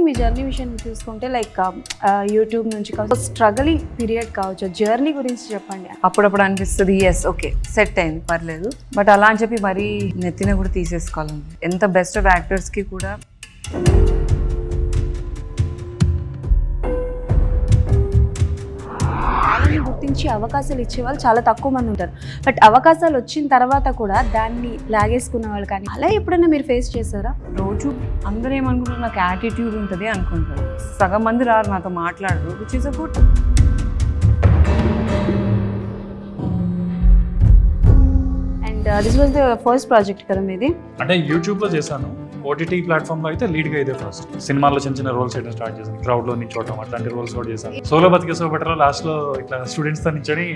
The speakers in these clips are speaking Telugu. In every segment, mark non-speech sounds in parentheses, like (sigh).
థింగ్ మీ జర్నీ విషయం చూసుకుంటే లైక్ యూట్యూబ్ um, నుంచి కావచ్చు స్ట్రగలింగ్ పీరియడ్ కావచ్చు జర్నీ గురించి చెప్పండి. అప్పుడప్పుడు అనిపిస్తుంది ఎస్ ఓకే సెట్ అయింది పర్లేదు. బట్ అలా అని చెప్పి మరీ నెత్తిన కూడా తీసేసుకోవాలండి. ఎంత బెస్ట్ ఆఫ్ యాక్టర్స్కి కూడా గుర్తించి అవకాశాలు ఇచ్చే వాళ్ళు చాలా తక్కువ మంది ఉంటారు. బట్ అవకాశాలు వచ్చిన తర్వాత కూడా దాన్ని లాగేసుకున్న వాళ్ళు కానీ అలా ఎప్పుడైనా మీరు ఫేస్ చేశారా? రోజు అందరూ ఏమనుకుంటారు? నాకు యాటిట్యూడ్ ఉంటుంది అనుకుంటారు. సగం మంది రారు నాతో మాట్లాడరు which is a good and this was the first project కదా మీది? అంటే యూట్యూబ్లో చేశాను. ఓటీటీ ప్లాట్ఫామ్లో అయితే లీడ్గా ఇదే ఫస్ట్ సినిమాలో చిన్న చిన్న రోల్స్ చేయడం స్టార్ట్ చేశాను. క్రౌడ్లో నించోవడం అట్లాంటి రోల్స్ కూడా చేశాను. సోలో బతికే సో బెటర్ లాస్ట్లో ఇట్లా స్టూడెంట్స్తో నించొని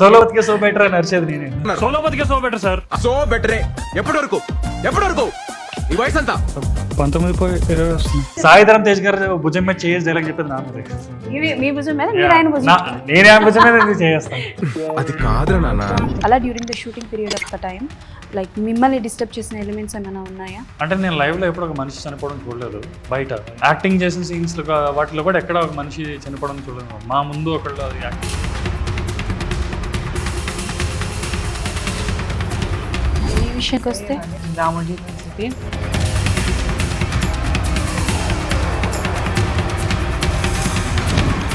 సోలో బతికే సో బెటర్ అని నడిచేది నేనే. సోలో బతికే సో బెటర్ సార్ సో బెటరే ఎప్పటి వరకు ఎప్పటి వరకు ఈ వయసు అంతా పంతొమ్మిది పోయి ఇరవై వస్తుంది. సాయిధరం తేజ్ గారు భుజం మీద చేసి డైలాగ్ చెప్పేది నా మీదే. మీ- మీ భుజం మీద? మీరు ఆయన భుజం నా- నేనే ఆ భుజం మీద ఇది చేస్తాను? అది కాదురా నాన్న. అలా during the shooting period of the time like మిమ్మల్ని డిస్టర్బ్ చేసిన ఎలిమెంట్స్ ఏమైనా ఉన్నాయా? అంటే నేను లైవ్లో ఎప్పుడు ఒక మనిషి చనిపోవడం చూడలేదు. బయట యాక్టింగ్ చేసిన సీన్స్ వాటిలో కూడా ఎక్కడ ఒక మనిషి చనిపోవడం చూడలేదు. మా ముందు ఒకళ్ళు అది యాక్టింగ్ ఈ విషయానికి వస్తే రామోజీ పరిస్థితి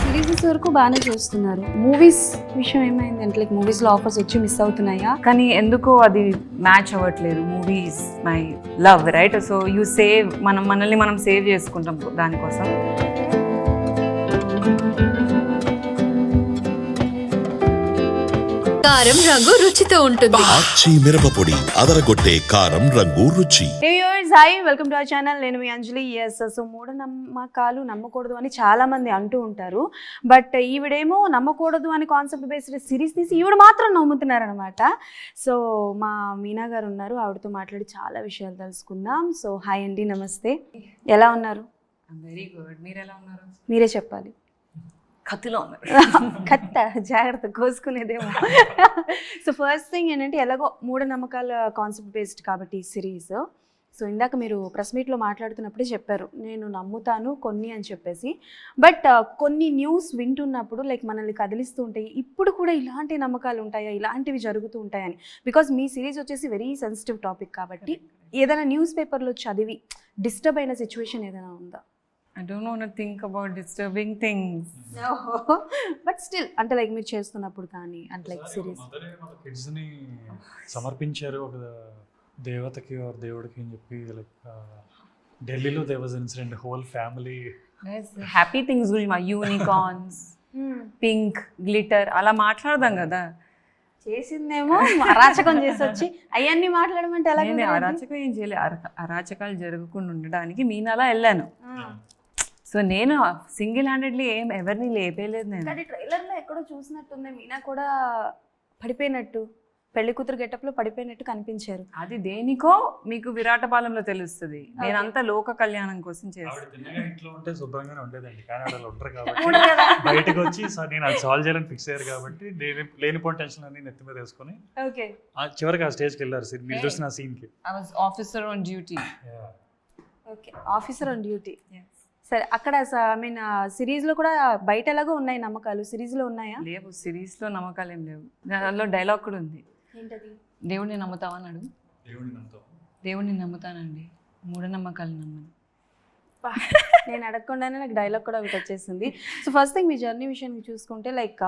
సిరీసెస్ వరకు బాగానే చూస్తున్నారు. మూవీస్ విషయం ఏమైంది? అంటే లైక్ మూవీస్లో ఆఫర్స్ వచ్చి మిస్ అవుతున్నాయా? కానీ ఎందుకో అది మ్యాచ్ అవ్వట్లేదు. Movies my love right so you save మనం మనల్ని మనం సేవ్ చేసుకుంటాం దానికోసం. కారం రంగు రుచితో ఉంటుంది. ఆచి మిరపపొడి అదరగొట్టే కారం రంగు రుచి. Viewers hi welcome to our channel నేను మీ అంజలి ఎస్ సో మూఢనమ్మకాలు నమ్మకూడదు అని చాలా మంది అంటూ ఉంటారు. బట్ ఈవిడేమో నమ్మకూడదు అని కాన్సెప్ట్ బేస్డ్ సిరీస్ తీసి ఈవిడ మాత్రం నమ్ముతున్నారనమాట సో మా మీనా గారు ఉన్నారు. ఆవిడతో మాట్లాడి చాలా విషయాలు తెలుసుకుందాం. సో హాయ్ అండి నమస్తే. ఎలా ఉన్నారు? వెరీ గుడ్ మీరు ఎలా ఉన్నారు? మీరే చెప్పాలి. కత్తిలో ఉన్నారు (laughs) కత్త జాగ్రత్త కోసుకునేదేమో. సో ఫస్ట్ థింగ్ ఏంటంటే ఎలాగో మూఢనమ్మకాల కాన్సెప్ట్ బేస్డ్ కాబట్టి ఈ సిరీస్ సో ఇందాక మీరు ప్రెస్ మీట్లో మాట్లాడుతున్నప్పుడే చెప్పారు. నేను నమ్ముతాను కొన్ని అని చెప్పేసి. బట్ కొన్ని న్యూస్ వింటున్నప్పుడు లైక్ మనల్ని కదిలిస్తూ ఉంటాయి. ఇప్పుడు కూడా ఇలాంటి నమ్మకాలు ఉంటాయా? ఇలాంటివి జరుగుతూ ఉంటాయని. బికాజ్ మీ సిరీస్ వచ్చేసి వెరీ సెన్సిటివ్ టాపిక్ కాబట్టి ఏదైనా న్యూస్ పేపర్లో చదివి డిస్టర్బ్ అయిన సిచ్యువేషన్ ఏదైనా ఉందా? I don't know think about disturbing things but still అంటే లైక్ మీరు చేస్తున్నప్పుడు కానీ అంటే లైక్ సిరీస్ కిడ్స్ని సమర్పించారు ఒక దేవతకి ఒక దేవుడికి అని చెప్పి లైక్ ఢిల్లీలో they was incident whole family happy things గురించి మా యూనికార్న్స్ పింక్ గ్లిటర్ అలా మాట్లాడదాం కదా. చేసిందేమో అరాచకం చేసి వచ్చి అవన్నీ మాట్లాడమంటే నేను అరాచకం ఏం చేయలేదు అర- అరాచకాలు జరగకుండా ఉండడానికి మీనలా వెళ్ళాను. సో నేను సింగిల్ హ్యాండెడ్లీ ఏం ఎవరిని లేపేయలేదు నేను. కానీ ట్రైలర్లో ఎక్కడో చూసినట్టుంది మీనా కూడా పడిపోయినట్టు పెళ్ళి కూతురు గెటప్లో పడిపోయినట్టు కనిపించారు. అది దేనికో మీకు విరాటపాలెంలో తెలుస్తుంది. నేనంతా లోక కళ్యాణం కోసం ఆవిడ చేస్తాను తిన్నగా ఇంట్లో ఉంటే శుభ్రంగానే ఉండేదండి. కానీ ఆవిడ అలా ఉండరు కాబట్టి బయటకు వచ్చి "సార్, నేను అది సాల్వ్ చేయాలని ఫిక్స్ అయ్యారు కాబట్టి నేను లేనిపోయిన టెన్షన్ అన్ని నెత్తి మీద వేసుకొని ఓకే. ఆ చివరికి ఆ స్టేజ్కి వెళ్ళారు సార్ మీరు చూసిన ఆ సీన్కి I was officer on duty okay. Officer on duty సరే అక్కడ ఐ మీన్ సిరీస్లో కూడా బయట ఎలాగో ఉన్నాయి నమ్మకాలు? సిరీస్లో ఉన్నాయా? లేవు. సిరీస్లో నమ్మకాలు ఏం లేవు. దానిలో డైలాగ్ కూడా ఉంది. ఏంటది? దేవుడిని నమ్ముతావా అన్నాడు దేవుడిని నమ్ముతాం దేవుడిని నమ్ముతానండి. మూఢనమ్మకాలు నమ్మను. నేను అడగకుండానే నాకు డైలాగ్ కూడా ఒకటి వచ్చేసింది. సో ఫస్ట్ థింగ్ మీ జర్నీ విషయానికి చూసుకుంటే లైక్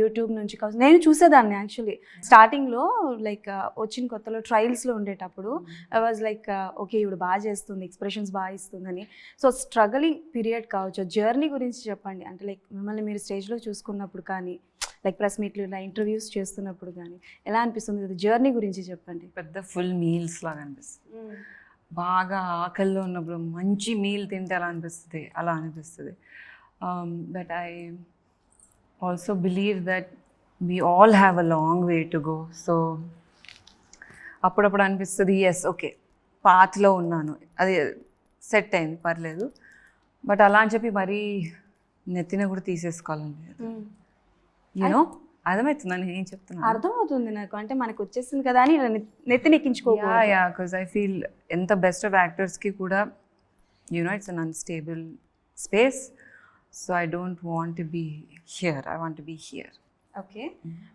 యూట్యూబ్ నుంచి కావచ్చు నేను చూసేదాన్ని యాక్చువల్లీ స్టార్టింగ్లో లైక్ వచ్చిన కొత్తలో ట్రయల్స్లో ఉండేటప్పుడు ఐ వాజ్ లైక్ ఓకే ఇవిడ బాగా చేస్తుంది ఎక్స్ప్రెషన్స్ బాగా ఇస్తుందని. సో స్ట్రగలింగ్ పీరియడ్ కావచ్చు జర్నీ గురించి చెప్పండి. అంటే లైక్ మిమ్మల్ని మీరు స్టేజ్లో చూసుకున్నప్పుడు కానీ లైక్ ప్రెస్ మీట్లు ఇలా ఇంటర్వ్యూస్ చేస్తున్నప్పుడు కానీ ఎలా అనిపిస్తుంది? జర్నీ గురించి చెప్పండి. పెద్ద ఫుల్ మీల్స్ లాగా అనిపిస్తుంది. బాగా ఆకలిలో ఉన్నప్పుడు మంచి మీల్ తింటే అలా అనిపిస్తుంది. అలా అనిపిస్తుంది but I also believe that we all have a long way to go so అప్పుడప్పుడు అనిపిస్తుంది ఎస్ ఓకే పాత్లో ఉన్నాను. అది సెట్ అయింది పర్లేదు. బట్ అలా అని చెప్పి మరీ నెత్తిన కూడా తీసేసుకోవాలండి యూనో అర్థమవుతుందా నేను ఏం చెప్తున్నాను అర్థమవుతుంది నాకు అంటే మనకు వచ్చేసింది కదా అని ఇలా నె- నెత్తినెక్కించుకో yeah yeah because I feel ఎంత బెస్ట్ ఆఫ్ యాక్టర్స్కి కూడా an unstable space. So I don't want to be here. I want to be here. Okay.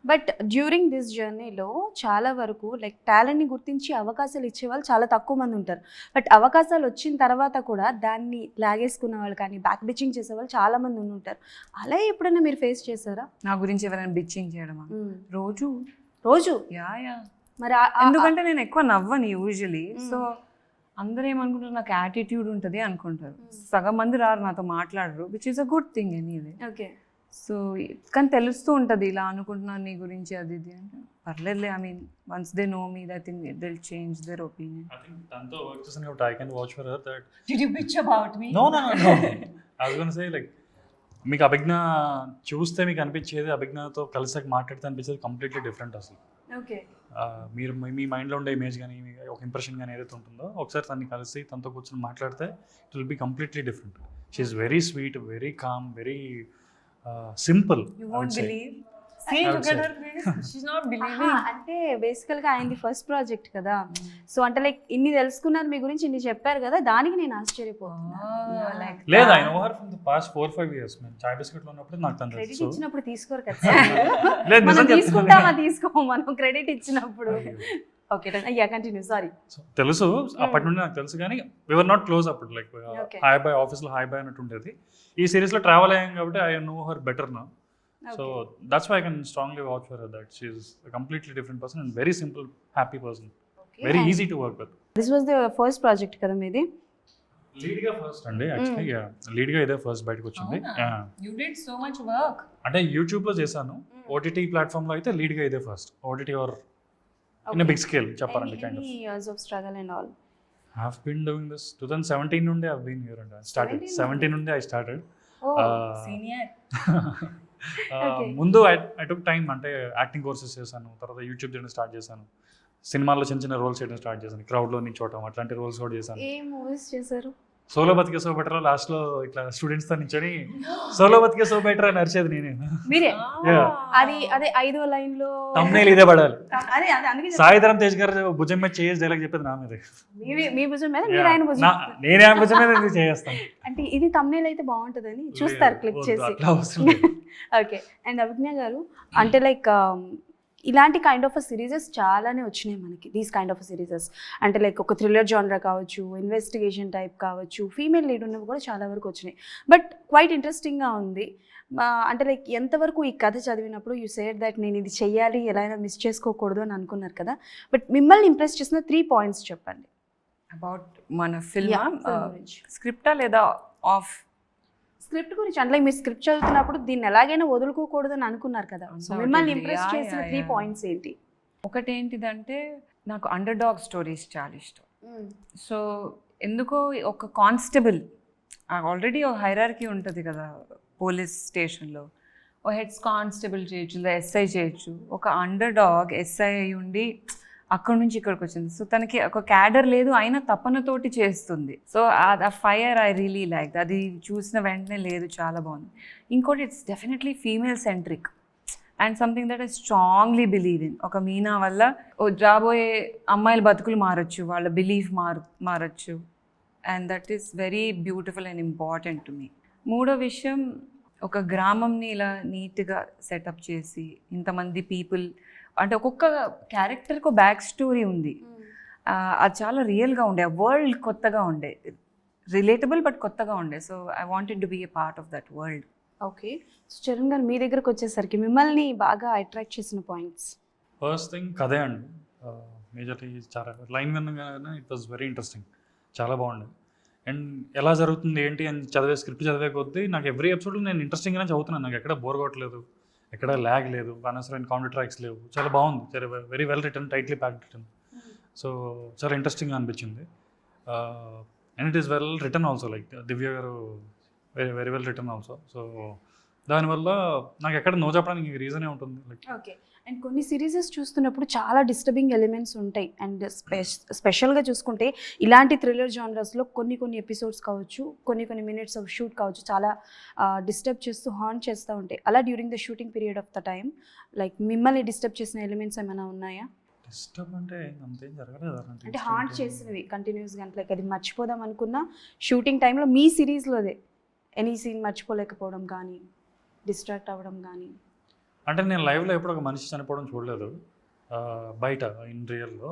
But during this జర్నీలో చాలా వరకు లైక్ టాలెంట్ని గుర్తించి అవకాశాలు ఇచ్చేవాళ్ళు చాలా తక్కువ మంది ఉంటారు. బట్ అవకాశాలు వచ్చిన తర్వాత కూడా దాన్ని లాగేసుకున్న వాళ్ళు కానీ బ్యాక్ బిచ్చింగ్ చేసేవాళ్ళు చాలా మంది ఉంటారు. అలా ఎప్పుడైనా మీరు ఫేస్ చేశారా? నా గురించి ఎవరైనా బిచ్చింగ్ చేయడమా? రోజు. రోజు? Yeah yeah. మరి ఎందుకంటే నేను ఎక్కువ నవ్వను యూజువలీ సో అందరూ ఏమనుకుంటారు నాకు యాటిట్యూడ్ ఉంటుంది అనుకుంటారు. సగం మంది రారు నాతో మాట్లాడరు which is a good thing anyway okay. So కానీ తెలుస్తూ ఉంటుంది ఇలా అనుకుంటున్నాను నీ గురించి అది ఇది అంటే. పర్లేదులే I mean once they know me I think they'll change their opinion I think తనతో వర్క్ చేసాను కాబట్టి I can vouch for her that Did you bitch about me? No no no I was gonna say like మీకు అభిజ్ఞ చూస్తే మీకు అనిపించేది అభిజ్ఞతో కలిసాక మాట్లాడితే అనిపించేది కంప్లీట్లీ డిఫరెంట్ అసలు. ఓకే మీరు మీ- మీ మైండ్లో ఉండే ఇమేజ్ కానీ మీ ఒక ఇంప్రెషన్ కానీ ఏదైతే ఉంటుందో ఒకసారి తన్ని కలిసి తనతో కూర్చొని మాట్లాడితే it will be completely different she's very sweet very calm very simple (laughs) (laughs) అంటే బేసికల్గా ఆయనది ఫస్ట్ ప్రాజెక్ట్ కదా. సో అంటే లైక్ ఇన్ని తెలుసుకున్నారు మీ గురించి ఇన్ని చెప్పారు కదా దానికి నేను ఆశ్చర్యపోతున్నా like లేదు that. I know her from the past four five years మేము చాయ్ బిస్కెట్లో ఉన్నప్పుడు నాకు తను క్రెడిట్ తెలుసు. ఇచ్చినప్పుడు తీసుకోరు (laughs) కదా. లేదు మనం తీసుకుంటామా తీసుకోము మనం క్రెడిట్ ఇచ్చినప్పుడు. ఓకే అయ్యా కంటిన్యూ సారీ తెలుసు. అప్పటి నుండి నాకు తెలుసు కానీ వివర్ నాట్ క్లోజ్ అప్పుడు లైక్. హాయ్ బాయ్ ఆఫీస్లో హాయ్ బాయ్ అన్నట్టు ఉండేది. ఈ సిరీస్లో ట్రావెల్ అయ్యాం కాబట్టి ఐ నో హర్ బెటర్ నా so that's why I can strongly vouch for that she's completely different person and very simple happy person very easy to work with this was the first project కదా మీది? లీడ్గా ఫస్ట్ అండి. యాక్చువల్లీ లీడ్గా ఇదే ఫస్ట్ బయటకు వచ్చింది. You did so much work. అంటే యూట్యూబ్లో చేశాను. ఓటీటీ ప్లాట్ఫామ్లో అయితే లీడ్గా ఇదే first OTT or in big scale చెప్పాలండి kind of years of struggle and all have been doing this two thousand seventeen నుండి ఐ బీన్ హియర్ అండి స్టార్టెడ్ 17 సెవెంటీన్ నుండి? I started Oh, Senior. (laughs) Okay. ముందు ఐ ఐ టుక్ టైం అంటే యాక్టింగ్ కోర్సెస్ చేశాను తర్వాత యూట్యూబ్ చేయడం స్టార్ట్ చేశాను. సినిమాల్లో చిన్న చిన్న రోల్స్ చేయడం స్టార్ట్ చేశాను క్రౌడ్లో నించోవటం అట్లాంటి రోల్స్ కూడా చేశాను. ఏ మూవీస్ చేశారు? సోలో బతికే సో బెటర్ లాస్ట్లో ఇట్లా స్టూడెంట్స్తో నించొని సోలో బతికే సో బెటర్ అని అరిచేది నేనే. మీరే. అది అదే ఐదో లైన్లో తమ్నేల్ ఇదే పడాలి. అదే అదే అందుకే. సాయిధరం తేజ్ గారు భుజం మీద చేసి డైలాగ్ చెప్పేది నా మీద. మీ- భుజం మీద? మీరు ఆయన భుజం నేనే ఆయన భుజం మీద ఇది చేస్తాను అంటే ఇది తమ్నేల్ అయితే బాగుంటుందని చూస్తారు క్లిక్ చేసి. ఓకే అండ్ (laughs) అభిజ్ఞ గారు అంటే లైక్ ఇలాంటి కైండ్ ఆఫ్ సిరీజెస్ చాలానే వచ్చినాయి మనకి దీస్ కైండ్ ఆఫ్ సిరీజెస్ అంటే లైక్ ఒక థ్రిల్లర్ జానరా కావచ్చు ఇన్వెస్టిగేషన్ టైప్ కావచ్చు ఫీమేల్ లీడ్ ఉన్నవి కూడా చాలా వరకు వచ్చినాయి. బట్ క్వైట్ ఇంట్రెస్టింగ్గా ఉంది. అంటే లైక్ ఎంతవరకు ఈ కథ చదివినప్పుడు యూ సేడ్ దట్ నేను ఇది చెయ్యాలి ఎలా అయినా మిస్ చేసుకోకూడదు అని అనుకున్నారు కదా. బట్ మిమ్మల్ని ఇంప్రెస్ చేసిన త్రీ పాయింట్స్ చెప్పండి. అబౌట్ మన ఫిల్మ్. స్క్రిప్టా లేదా ఆఫ్ స్క్రిప్ట్ గురించి అంటే మీరు స్క్రిప్ట్ చదువుతున్నప్పుడు దీన్ని ఎలాగైనా వదులుకోకూడదు అని అనుకున్నారు కదా. సో. మిమ్మల్ని ఇంప్రెస్ చేసిన త్రీ. పాయింట్స్ ఏంటి? ఒకటి ఏంటిదంటే నాకు అండర్ డాగ్ స్టోరీస్ చాలా ఇష్టం. సో ఎందుకో ఒక కానిస్టేబుల్ ఆల్రెడీ ఒక హైరార్కీ ఉంటుంది కదా పోలీస్ స్టేషన్లో ఓ హెడ్స్ కానిస్టేబుల్ చేయొచ్చు లేదా ఎస్ఐ చేయొచ్చు. ఒక అండర్ డాగ్ ఎస్ఐ అయి ఉండి అక్కడి నుంచి ఇక్కడికి వచ్చింది. సో తనకి ఒక క్యాడర్ లేదు అయినా తపనతోటి చేస్తుంది. సో ఆ ఫైర్ ఐ రియలీ లైక్ అది చూసిన వెంటనే లేదు చాలా బాగుంది. ఇంకోటి it's definitely female centric and something that I strongly believe in ఒక మీనా వల్ల ఓ రాబోయే అమ్మాయిల బతుకులు మారచ్చు వాళ్ళ బిలీఫ్ మారు మారచ్చు. And that is very beautiful and important to me మూడో విషయం ఒక గ్రామంని ఇలా నీట్గా సెటప్ చేసి ఇంతమంది పీపుల్ అంటే ఒక్కొక్క క్యారెక్టర్కి బ్యాక్ స్టోరీ ఉంది. ఆ, అది చాలా రియల్గా ఉండే. ఆ వరల్డ్ కొత్తగా ఉండే. రిలేటబుల్ బట్ కొత్తగా ఉండే. So I wanted to be a part of that world. Okay. So Charan garu మీ దగ్గరకు వచ్చేసరికి మిమ్మల్ని బాగా అట్రాక్ట్ చేసిన పాయింట్స్? ఫస్ట్ థింగ్ కథే అండి. మేజర్లీ చాలా లైన్ వినగానే ఇట్ వాజ్ వెరీ ఇంట్రెస్టింగ్. చాలా బాగుంది అండ్ ఎలా జరుగుతుంది ఏంటి అని చదివే స్క్రిప్ట్ చదివే కొద్దీ నాకు ఎవ్రీ ఎపిసోడ్లో నేను ఇంట్రెస్టింగ్గానే చదువుతున్నాను. నాకు ఎక్కడ బోర్ కొట్టలేదు. ఎక్కడ ల్యాగ్ లేదు అనవసరమైన కౌంటర్ ట్రాక్స్ లేవు. చాలా బాగుంది. చాలా very well written tightly pack written so చాలా ఇంట్రెస్టింగ్గా అనిపించింది. And it is well written also like Divya garu very very well written also so దానివల్ల నాకు ఎక్కడ నో చెప్పడానికి రీజనే ఉంటుంది. ఓకే అండ్ కొన్ని సిరీసెస్ చూస్తున్నప్పుడు చాలా డిస్టర్బింగ్ ఎలిమెంట్స్ ఉంటాయి. అండ్ స్పెషల్గా చూసుకుంటే ఇలాంటి థ్రిల్లర్ జానరస్లో కొన్ని కొన్ని ఎపిసోడ్స్ కావచ్చు కొన్ని కొన్ని మినిట్స్ ఆఫ్ షూట్ కావచ్చు చాలా డిస్టర్బ్ చేస్తూ హార్న్ చేస్తూ ఉంటాయి. అలా during the shooting period of the time like మిమ్మల్ని డిస్టర్బ్ చేసిన ఎలిమెంట్స్ ఏమైనా ఉన్నాయా? డిస్టర్బ్ అంటే అంతేం జరగలేదు అంటే హార్ట్ చేసినవి కంటిన్యూస్గా అంటే లైక్ అది మర్చిపోదాం అనుకున్న షూటింగ్ టైంలో మీ సిరీస్లోదే ఎనీ సీన్ మర్చిపోలేకపోవడం కానీ. డిస్ట్రాక్ట్ అవ్వడం కానీ. అంటే నేను లైవ్లో ఎప్పుడు ఒక మనిషి చనిపోవడం చూడలేదు. బయట ఇన్ రియల్లో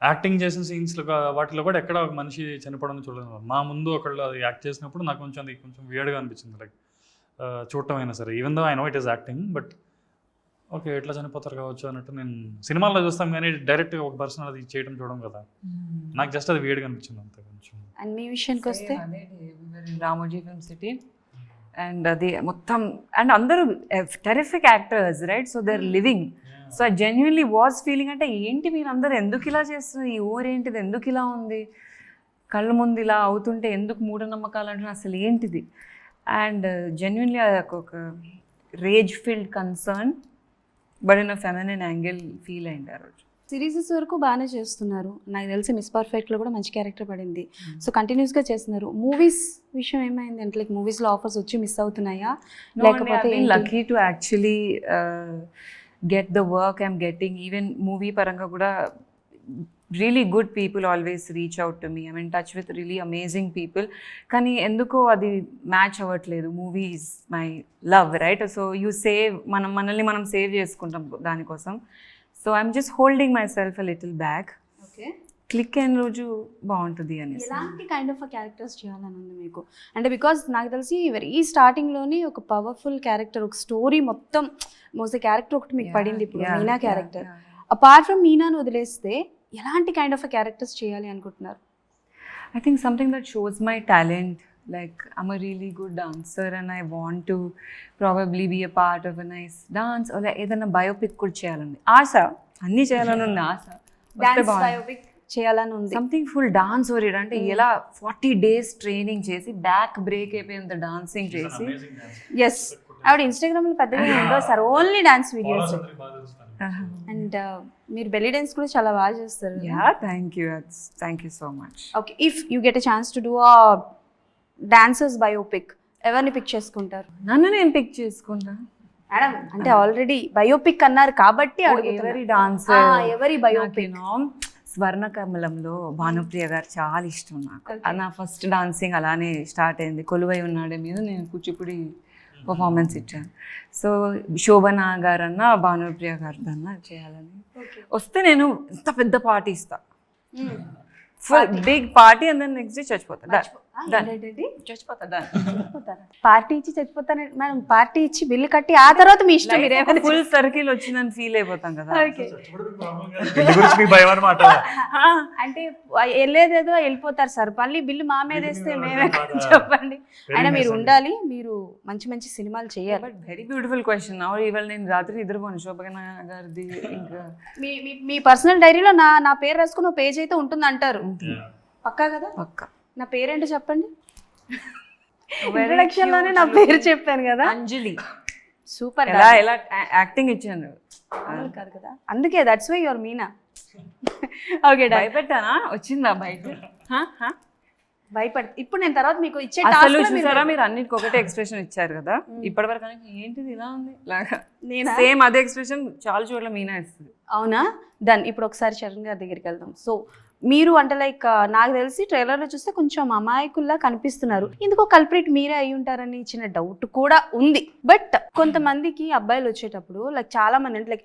యాక్టింగ్ చేసిన సీన్స్లో వాటిలో కూడా ఎక్కడ ఒక మనిషి చనిపోవడం చూడలేదు. మా ముందు ఒకళ్ళు అది యాక్ట్ చేసినప్పుడు నాకు కొంచెం అది కొంచెం వియర్డ్గా అనిపించింది. లైక్ చూడటం అయినా సరే. Even though I know it is acting but okay ఎట్లా చనిపోతారు కావచ్చు అన్నట్టు నేను సినిమాల్లో చూస్తాం కానీ డైరెక్ట్గా ఒక పర్సన్ అది చేయడం చూడడం కదా. నాకు జస్ట్ అది వియర్డ్గా అనిపించింది అంతే కొంచెం. అండ్ మీ విషయానికి వస్తే రామోజీ ఫిల్మ్ సిటీ అండ్ అది మొత్తం అండ్ అందరూ terrific actors right so their living so I genuinely was feeling అంటే ఏంటి మీరు అందరు ఎందుకు ఇలా చేస్తున్నారు? ఈ ఊరేంటిది ఎందుకు ఇలా ఉంది? కళ్ళ ముందు ఇలా అవుతుంటే ఎందుకు మూఢనమ్మకాలు అంటున్నారు? అసలు ఏంటిది? అండ్ జెన్యున్లీ ఒక rage field concern but in a feminine angle feel అయింది ఆ రోజు. సిరీసెస్ వరకు బాగానే చేస్తున్నారు. నాకు తెలిసి మిస్ పర్ఫెక్ట్లో కూడా మంచి క్యారెక్టర్ పడింది. సో కంటిన్యూస్గా చేస్తున్నారు. మూవీస్ విషయం ఏమైంది అంటే లైక్ మూవీస్లో ఆఫర్స్ వచ్చి మిస్ అవుతున్నాయా? లేకపోతే? Lucky to actually get the work I'm getting even movie పరంగా కూడా really good people always reach out to me I mean touch with really amazing people కానీ ఎందుకో అది మ్యాచ్ అవ్వట్లేదు. Movie is my love right so you save మనం మనల్ని మనం సేవ్ చేసుకుంటాం దానికోసం. So I'm just holding myself a little back okay click అయిన రోజు బాగుంటుంది అనేసి. ఎలాంటి కైండ్ ఆఫ్ క్యారెక్టర్స్ చేయాలని ఉంది మీకు? అంటే బికాజ్ నాకు తెలిసి వెరీ స్టార్టింగ్లోనే ఒక పవర్ఫుల్ క్యారెక్టర్ ఒక స్టోరీ మొత్తం మోసే క్యారెక్టర్ ఒకటి మీకు పడింది ఇప్పుడు మీనా క్యారెక్టర్. అపార్ట్ ఫ్రమ్ మీనాను వదిలేస్తే ఎలాంటి కైండ్ ఆఫ్ క్యారెక్టర్స్ చేయాలి అనుకుంటున్నారు? I think something that shows my talent. Like I'm a really good dancer and I want to probably be a part of a nice dance or like ఏదైనా బయోపిక్ కూడా చేయాలని ఆశ అన్నీ చేయాలని ఉంది ఆశ. బయోపిక్ చేయాలని ఉంది. సంథింగ్ ఫుల్ డాన్స్ ఓరియడ్ అంటే ఎలా ఫార్టీ డేస్ ట్రైనింగ్ చేసి బ్యాక్ బ్రేక్ అయిపోయేంత డాన్సింగ్ చేసి ఎస్ ఆవిడ ఇన్స్టాగ్రామ్లో పెద్దగా ఉండవు sir only dance videos and మీరు బెల్లీ డాన్స్ కూడా చాలా బాగా చేస్తారు. Yeah thank you thank you so much okay if you get a chance to do a dancers biopic ఎవరిని పిక్ చేసుకుంటారు? నన్ను నేను పిక్ చేసుకుంటా. మేడం అంటే ఆల్రెడీ బయోపిక్ అన్నారు కాబట్టి. ఎవరి ఆ, డాన్సర్ ఎవరి బయోపిక్ స్వర్ణకమలంలో భానుప్రియ గారు చాలా ఇష్టం నాకు. నా ఫస్ట్ డాన్సింగ్ అలానే స్టార్ట్ అయింది. కొలువై ఉన్నాడే మీద నేను కూచిపూడి పర్ఫార్మెన్స్ ఇచ్చాను సో శోభన గారు అన్న భానుప్రియ గారు అన్న చేయాలని వస్తే నేను ఇంత పెద్ద పార్టీ ఇస్తా. Full big party and then next day చచ్చిపోతా Done. చచ్చిపోతా. Done. పార్టీ ఇచ్చి చచ్చిపోతాను మేడం పార్టీ ఇచ్చి బిల్లు కట్టి ఆ తర్వాత మీ ఇష్టం మీరు ఫుల్ సర్కిల్ వచ్చిందని ఫీల్ అయిపోతాం కదా. అంటే వెళ్ళేదేదో వెళ్ళిపోతారు సార్. మళ్ళీ బిల్లు మా మీద వేస్తే మేమే (laughs) చెప్పండి. అయినా మీరు ఉండాలి మీరు మంచి మంచి సినిమాలు చేయాలి. బట్ వెరీ బ్యూటిఫుల్ క్వశ్చన్ ఇవాళ నేను రాత్రి నిద్రపోను. శోభన గారిది ఇంకా మీ మీ- పర్సనల్ డైరీలో నా నా పేరు రాసుకుని పేజ్ అయితే ఉంటుంది అంటారు పక్కా కదా? పక్క. నా పేరేంటో చెప్పండి? ఇంట్రడక్షన్లోనే నా పేరు చెప్పాను కదా. అంజలి. సూపర్ ఎలా ఎలా యాక్టింగ్ ఇచ్చాను కాదు కదా. అందుకే that's why your Meena okay భయపెట్టానా? వచ్చిందా బయట? భయపడ ఇప్పుడు నేను తర్వాత మీకు ఇచ్చే అసలు చూసారా మీరు అన్నిటికి ఒకటే ఎక్స్ప్రెషన్ ఇచ్చారు కదా. ఇప్పటి వరకు ఏంటిది ఇలా ఉంది? లాగా. నేనా? సేమ్ అదే ఎక్స్ప్రెషన్ చాలా చోట్ల మీనా ఇస్తుంది. అవునా? డన్ ఇప్పుడు ఒకసారి చరణ్ గారి దగ్గరికి వెళ్దాం. సో మీరు అంటే లైక్ నాకు తెలిసి ట్రైలర్లో చూస్తే కొంచెం అమాయకుల్లా కనిపిస్తున్నారు. ఎందుకో కల్ప్రిట్ మీరే అయి ఉంటారని చిన్న డౌట్ కూడా ఉంది. బట్ కొంతమందికి అబ్బాయిలు వచ్చేటప్పుడు లైక్ చాలా మంది అంటే లైక్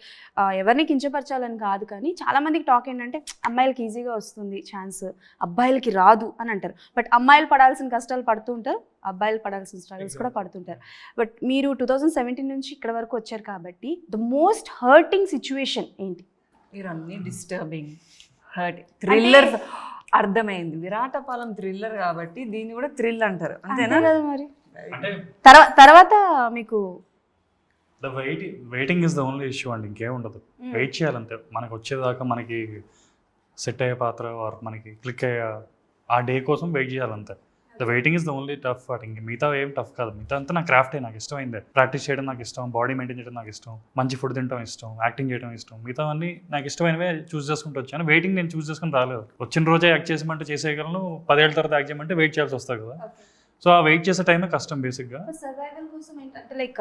ఎవరిని కించపరచాలని కాదు కానీ చాలా మందికి టాక్ ఏంటంటే అమ్మాయిలకి ఈజీగా వస్తుంది ఛాన్స్ అబ్బాయిలకి రాదు అని అంటారు. బట్ అమ్మాయిలు పడాల్సిన కష్టాలు పడుతూ ఉంటారు అబ్బాయిలు పడాల్సిన స్ట్రగుల్స్ కూడా పడుతుంటారు. బట్ మీరు టూ థౌజండ్ సెవెంటీన్ నుంచి ఇక్కడ వరకు వచ్చారు కాబట్టి ద మోస్ట్ హర్టింగ్ సిచ్యువేషన్ ఏంటి? అన్ని డిస్టర్బింగ్ హర్ట్. థ్రిల్లర్ అర్థమైంది. విరాటపాలెం థ్రిల్లర్ కాబట్టి దీన్ని కూడా థ్రిల్ అంటారు. అంతేనా? అంతే కదా మరి? తర్వాత మీకు the wait waiting is the only issue అండి. ఇంకేం ఉండదు. వెయిట్ చేయాలంతే. మనకు వచ్చేదాకా మనకి సెట్ అయ్యే పాత్ర ఆర్ మనకి క్లిక్ అయ్యే ఆ డే కోసం wait చేయాలంతే. The waiting is the only tough part ఇంక మిగతా ఏం టఫ్ కాదు. మిగతా అంతా నా క్రాఫ్టే నాకు ఇష్టమైందే. ప్రాక్టీస్ చేయడం నాకు ఇష్టం. బాడీ మెయింటైన్ చేయడం నాకు ఇష్టం. మంచి ఫుడ్ తినడం ఇష్టం. యాక్టింగ్ చేయడం ఇష్టం. మిగతా అన్ని నాకు ఇష్టమైనవే చూస్ చేసుకుంటూ వచ్చాను. వెయిటింగ్ నేను చూస్ చేసుకుని రాలేదు. వచ్చిన రోజే యాక్ట్ చేసేమంటే చేసేయగలను. పదేళ్ళ తర్వాత యాక్ట్ చేయమంటే వెయిట్ చేయాల్సి వస్తుంది కదా. సో ఆ వెయిట్ చేసే టైమే కష్టం బేసిక్గా సర్వైవల్ కోసం ఏంటంటే లైక్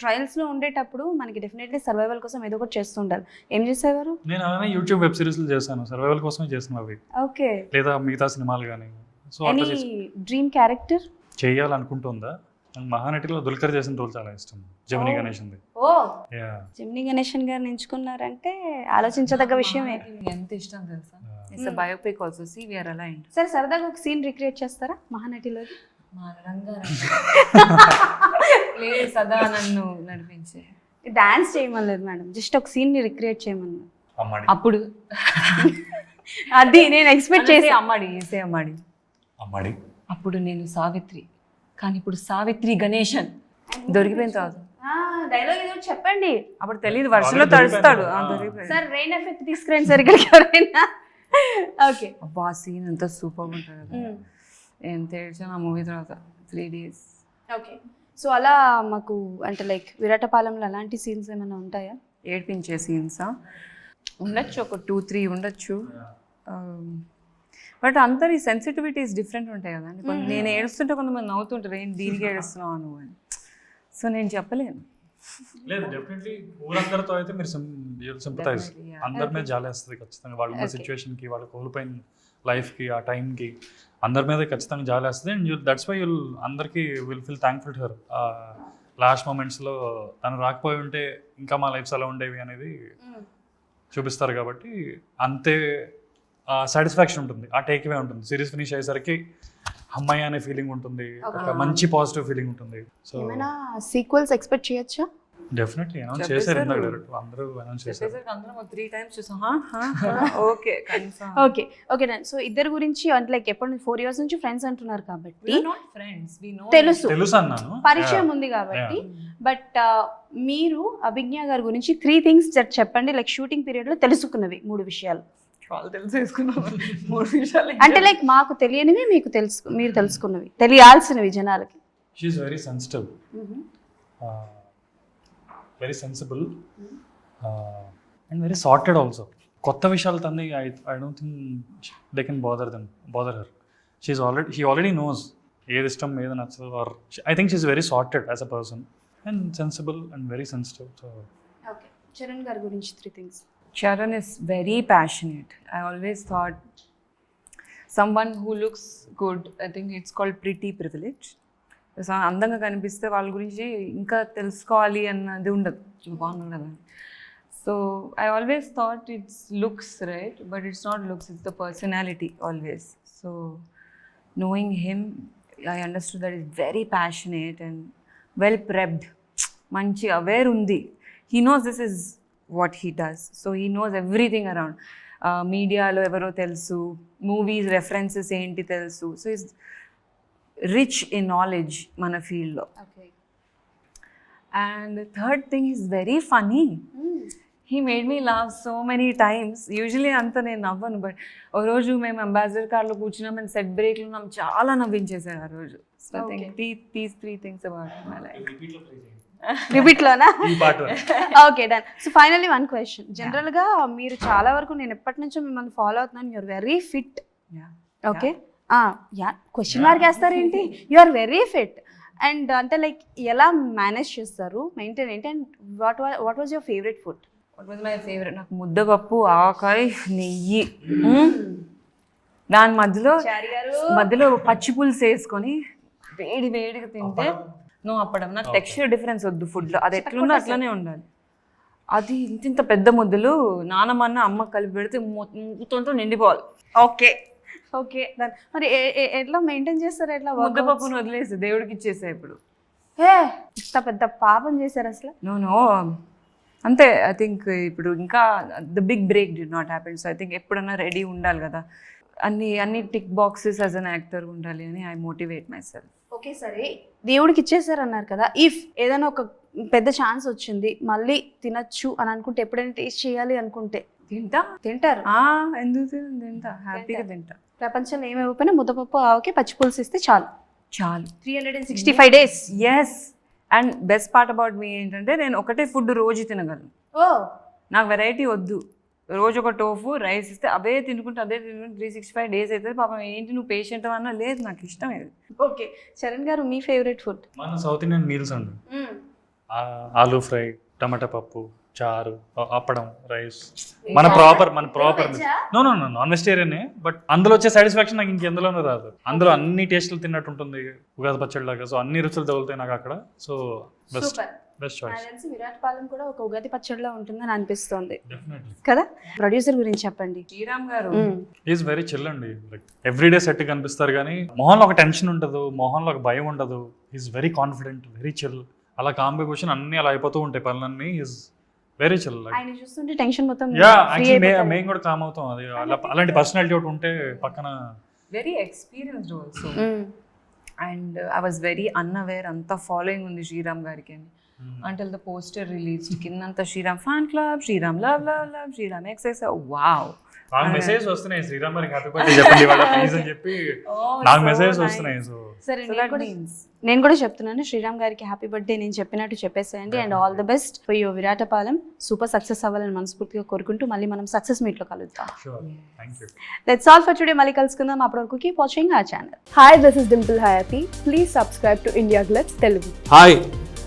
ట్రయల్స్లో ఉండేటప్పుడు మనకి డెఫినెట్లీ సర్వైవల్ కోసం ఏదో ఒకటి చేస్తుండాలి ఏం చేసేవారు? నేను అలానే యూట్యూబ్ వెబ్ సిరీస్లు చేశాను. సర్వైవల్ కోసమే చేసిన అవి. ఓకే లేదా మిగతా సినిమాలు కానీ సో ఎనీ అట్లా చేసి డ్రీమ్ క్యారెక్టర్ చేయాలనుకుంటుందా? నాకు మహానటిలో దుల్కర్ చేసిన రోల్ చాలా ఇష్టం. జమినీ. గణేష్ ఉంది ఓ. యా జమిని గణేషన్ గారిని ఎంచుకున్నారంటే ఆలోచించదగ్గ విషయమే. ఎంత ఇష్టం తెలుసా? It's. Biopic also see we're aligned సరే సరదాగా ఒక సీన్ రిక్రియేట్ చేస్తారా మహానటిలో మా లేదు సదా నన్ను నడిపించే. Dance చేయమలేదు madam. జస్ట్ ఒక సీన్ని రిక్రియేట్ చేయమన్నా అమ్మాడి. అప్పుడు. (laughs) అది నేను ఎక్స్పెక్ట్ చేసే చేసి. అమ్మాడి ఏసే అమ్మాడి. అమ్మాడి అప్పుడు నేను సావిత్రి. కానీ ఇప్పుడు సావిత్రి గణేశన్. దొరికిపోయిన తర్వాత. డైలాగ్ ఏదో చెప్పండి. అప్పుడు తెలియదు వర్షంలో తడుస్తాడు. సార్ రెయిన్ ఎఫెక్ట్ తీసుకురండి సార్ ఇక్కడికి ఎవరైనా. ఓకే. అబ్బా సీన్ ఎంత సూపర్ ఉంటుంది కదా. ఎంత ఏడ్చాను ఆ మూవీ తర్వాత. Three days okay. సో అలా మాకు అంటే లైక్ విరాటపాలెంలో అలాంటి సీన్స్ ఏమైనా ఉంటాయా? ఏడ్పించే సీన్సా ఉండొచ్చు ఒక టూ త్రీ ఉండొచ్చు. బట్ అందరి సెన్సిటివిటీస్ డిఫరెంట్ ఉంటాయి కదండి కొంత నేను ఏడుస్తుంటే కొంతమంది నవ్వుతుంటారు ఏంటి దీనికి ఏడుస్తున్నావు? నువ్వు అని. సో నేను చెప్పలేను. లేదు డెఫినెట్లీ ఊరందరితో అయితే మీరు సింపతైజ్. అందరి మీద జాలి వేస్తుంది ఖచ్చితంగా. వాళ్ళు ఉన్న సిచ్యువేషన్కి వాళ్ళు కోల్పోయిన లైఫ్కి ఆ టైంకి అందరి మీద ఖచ్చితంగా జాలి వేస్తుంది and you that's why you'll అందరికీ will feel thankful her last మూమెంట్స్లో తను రాకపోయి ఉంటే ఇంకా మా లైఫ్స్ ఎలా ఉండేవి అనేది చూపిస్తారు కాబట్టి అంతే సాటిస్ఫాక్షన్ ఉంటుంది. ఆ టేక్ అవే ఉంటుంది. సిరీస్ ఫినిష్ అయ్యేసరికి అమ్మాయి అనే ఫీలింగ్ ఉంటుంది. ఒక మంచి పాజిటివ్ ఫీలింగ్ ఉంటుంది. సో ఏమైనా సీక్వెల్స్ ఎక్స్పెక్ట్ చేయొచ్చా? Definitely announce. చేశారు ఇందాక డైరెక్ట్ అందరూ అనౌన్స్ చేశారు. త్రీ టైమ్స్ చూసాం. (laughs) ఓకే ఓకే ఓకే సో ఇద్దరు గురించి అంటే లైక్ ఎప్పటి నుంచి ఫోర్ ఇయర్స్ నుంచి ఫ్రెండ్స్ అంటున్నారు కాబట్టి నాట్ ఫ్రెండ్స్ వి నో తెలుసు. తెలుసు అన్నాను. పరిచయం ఉంది కాబట్టి. బట్ మీరు అభిజ్ఞ గారి గురించి త్రీ థింగ్స్ చెప్పండి. లైక్ షూటింగ్ పీరియడ్లో తెలుసుకున్నవి మూడు విషయాలు. వాళ్ళు తెలిసేసుకున్నాం. మూడు విషయాలు అంటే లైక్ మాకు తెలియనివి మీకు తెలుసు మీరు తెలుసుకున్నవి తెలియాల్సినవి జనాలకి. She's very sensitive very sensible and very sorted also కొత్త విషయాలు తన్ని I I don't think they can bother then bother her she's already he already knows ఏది ఇష్టం ఏది నచ్చదు or I think she's very sorted as a person and sensible and very sensitive so okay Charan గారి గురించి three things Charan is very passionate. I always thought someone who looks good, I think it's called pretty privilege. So అందంగా కనిపిస్తే వాళ్ళ గురించి ఇంకా తెలుసుకోవాలి అన్నది ఉండదు బాగుంది కదా so I always thought it's looks right but it's not looks it's the personality always so knowing him, I understood that he's very passionate and well prepped. మంచి అవేర్ ఉంది he knows this is what he does so he knows everything around మీడియాలో ఎవరో తెలుసు మూవీస్ రెఫరెన్సెస్ ఏంటి తెలుసు. So is rich in knowledge మన ఫీల్డ్లో and third thing is very funny he made me love so many times usually అంత నేను నవ్వను బట్ ఓ రోజు మేము అంబాసిడర్ కార్లో కూర్చున్నాం అండ్ సెట్ బ్రేక్లో నాకు చాలా నవ్వించేసారు ఆ రోజు. So think three three three things about my life (laughs) repeat లోనా? ఈ పాట okay done so finally one question జనరల్గా మీరు చాలా వరకు నేను ఎప్పటి నుంచో మిమ్మల్ని ఫాలో అవుతున్నాను. You are very fit okay ya question mark వేస్తారేంటి you are very fit and అంటే లైక్ ఎలా మేనేజ్ చేస్తారు? మెయింటైన్ ఏంటి? And what what was your favourite food what was my favourite నాకు ముద్దపప్పు ఆవకాయ నెయ్యి. మ్మ్. దాని మధ్యలో మధ్యలో పచ్చి పులుసు వేసుకొని వేడి వేడిగా తింటే నువ్వు అప్పడం. నాకు టెక్స్చర్ డిఫరెన్స్ వద్దు ఫుడ్లో అది ఎట్లుందో అట్లనే ఉండాలి. అది ఇంత ఇంత పెద్ద ముద్దలు నానమ్మ అమ్మ కలిపి పెడితే మొత్తంతో నిండిపోవాలి. ఓకే. ఓకే మరి ఏ- ఏ- ఎట్లా మెయింటైన్ చేస్తారు? ఎట్లా? ముద్దపప్పును వదిలేసి దేవుడికి ఇచ్చేసా ఇప్పుడు. హే ఇంత పెద్ద పాపం చేశారు అసలు? No no. అంతే ఐ థింక్ ఇప్పుడు ఇంకా the big break did not happen so I think ఎప్పుడన్నా రెడీ ఉండాలి కదా. అన్ని అన్ని tick boxes as an actor ఉండాలి అని I motivate myself okay సరే. దేవుడికి ఇచ్చేసారు అన్నారు కదా ఇఫ్ ఏదైనా ఒక పెద్ద ఛాన్స్ వచ్చింది మళ్ళీ తినచ్చు అని అనుకుంటే ఎప్పుడైనా టేస్ట్ చేయాలి అనుకుంటే. తింటా? తింటారు. ఆ, ఎందుకు తినను? తింటా. హ్యాపీగా తింటా. ప్రపంచంలో ఏమైపోయినా ముద్దపప్పు ఆవకి పచ్చి పులుసు ఇస్తే చాలు. చాలు. Three hundred and sixty five days yes and best part about me ఏంటంటే నేను ఒకటే ఫుడ్ రోజు తినగలను. ఓ. నాకు వెరైటీ వద్దు. రోజు ఒక టోఫు రైస్ ఇస్తే అవే తినుకుంటే అదే తినుకుంటే త్రీ సిక్స్టీ ఫైవ్ డేస్ అవుతుంది పాపం ఏంటి నువ్వు పేషెంట్ అన్నా లేదు నాకు ఇష్టం ఇది ఓకే. చరణ్ గారు మీ ఫేవరెట్ ఫుడ్ మన సౌత్ ఇండియన్ మీల్స్ అండి. ఆ- ఆలూ ఫ్రై టమాటా పప్పు చారు అప్పడం రైస్. మన ప్రాపర్ మన proper no no no non vegetarian but అందులో వచ్చే సాటిస్ఫాక్షన్ నాకు ఇంకెందులోనూ రాదు. అందులో అన్ని టేస్ట్లు తిన్నట్టు ఉంటుంది ఉగాది పచ్చడి లాగా. సో అన్ని రుచులు తగులుతాయి నాకు అక్కడ. So best super best choice తెలిసి విరాట్ పాలెం కూడా ఒక ఉగాది పచ్చడిలో ఉంటుందని అనిపిస్తోంది. కదా? ప్రొడ్యూసర్ గురించి చెప్పండి. Sriram garu. Is very chill అండి. లైక్ ఎవ్రీడే సెట్ కనిపిస్తారు కానీ మొహంలో ఒక టెన్షన్ ఉండదు మొహంలో ఒక భయం ఉండదు. Is very confident very chill అలా కాంబినేషన్ అన్ని అలా అయిపోతూ ఉంటాయి పనులన్నీ. ఈజ్ వెరీ చిల్ లైక్ ఆయన చూస్తుంటే టెన్షన్ మొత్తం యా యాక్చువల్లీ. మేము కూడా కామ్ అవుతాం. అది అలా అలాంటి పర్సనాలిటీ ఒకటి ఉంటే పక్కన very experienced also. And I was very unaware అంత ఫాలోయింగ్ ఉంది శ్రీరామ్ గారికి అని. అంటల్ ద పోస్టర్ రిలీజ్ కిందంతా Sriram fan club Sriram love love love Sriram excise wow నాకు మెసేజ్ వస్తున్నాయి శ్రీరామ్ గారికి హ్యాపీ బర్త్డే చెప్పండి వాళ్ళ ప్లీజ్ అని చెప్పి. నాకు మెసేజ్ వస్తున్నాయి సో సరే నేను కూడా- means నేను కూడా చెప్తున్నాను శ్రీరామ్ గారికి హ్యాపీ బర్త్డే నేను చెప్పినట్టు చెప్పేసేయండి. And all the best for your Viratapalem super success అవ్వాలని మనస్ఫూర్తిగా కోరుకుంటూ మళ్ళీ మనం సక్సెస్ మీట్లో కలుద్దాం. దట్స్ ఆల్ ఫర్ టుడే మళ్ళీ కలుసుకుందాం. అప్పటి వరకు కీప్ వాచింగ్ ఆ channel this is Dimple Hayati. Please subscribe to India Glitz Telugu. Hi